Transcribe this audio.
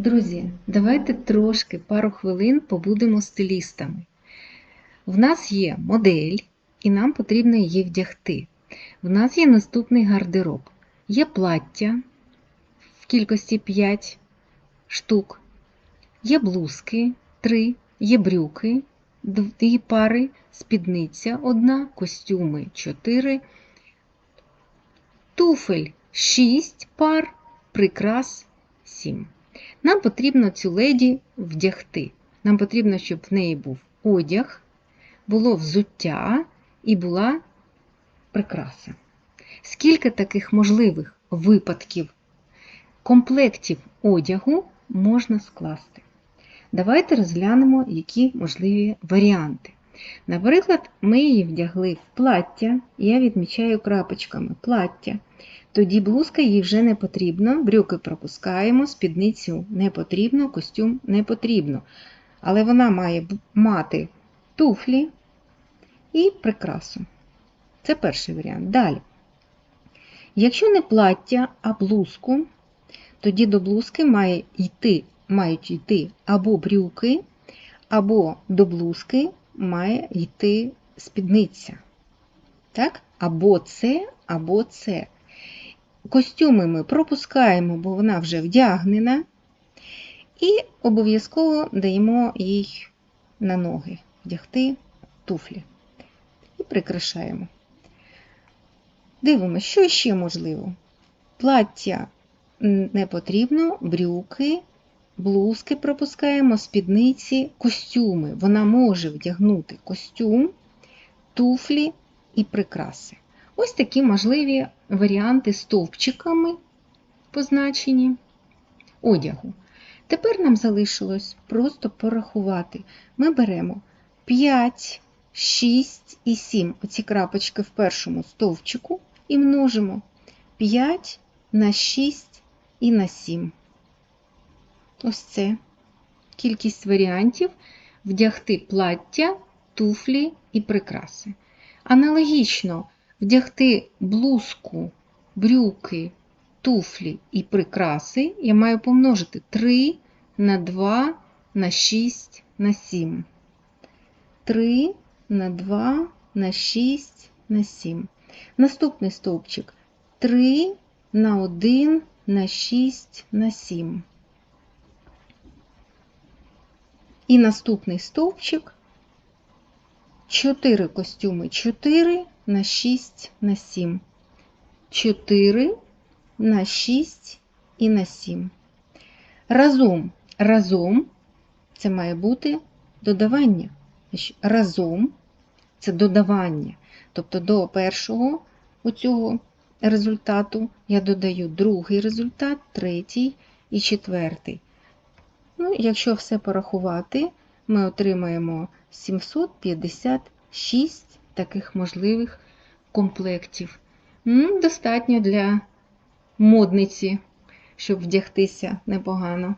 Друзі, давайте трошки пару хвилин побудемо стилістами. В нас є модель, і нам потрібно її вдягти. В нас є наступний гардероб. Є плаття в кількості 5 штук, є блузки 3, є брюки, 2 пари, спідниця 1, костюми 4, туфель 6 пар, прикрас 7. Нам потрібно цю леді вдягти. Нам потрібно, щоб в неї був одяг, було взуття і була прикраса. Скільки таких можливих випадків комплектів одягу можна скласти? Давайте розглянемо, які можливі варіанти. Наприклад, ми її вдягли в плаття, я відмічаю крапочками плаття. Тоді блузка їй вже не потрібно, брюки пропускаємо, спідницю не потрібно, костюм не потрібно. Але вона має мати туфлі і прикрасу. Це перший варіант. Далі. Якщо не плаття, а блузку, тоді до блузки має йти, мають йти або брюки, або до блузки має йти спідниця. Так? Або це, або це. Костюми ми пропускаємо, бо вона вже вдягнена, і обов'язково даємо їй на ноги вдягти туфлі. І прикрашаємо. Дивимося, що ще можливо. Плаття не потрібно, брюки, блузки пропускаємо, спідниці, костюми. Вона може вдягнути костюм, туфлі і прикраси. Ось такі можливі варіанти стовпчиками позначені одягу. Тепер нам залишилось просто порахувати. Ми беремо 5, 6 і 7. Оці крапочки в першому стовпчику і множимо 5 на 6 і на 7. Ось це кількість варіантів вдягти плаття, туфлі і прикраси. Аналогічно вдягти блузку, брюки, туфлі і прикраси я маю помножити 3 на 2 на 6 на 7. 3 на 2 на 6 на 7. Наступний стовпчик 3 на 1 на 6 на 7. І наступний стовпчик 4 костюми 4 на 6 на 7. 4 на 6 і на 7. Разом, разом це має бути додавання. Разом це додавання. Тобто до першого оцього результату я додаю другий результат, третій і четвертий. Ну, Якщо все порахувати, ми отримаємо 756 таких можливих комплектів. Достатньо для модниці, щоб вдягтися непогано.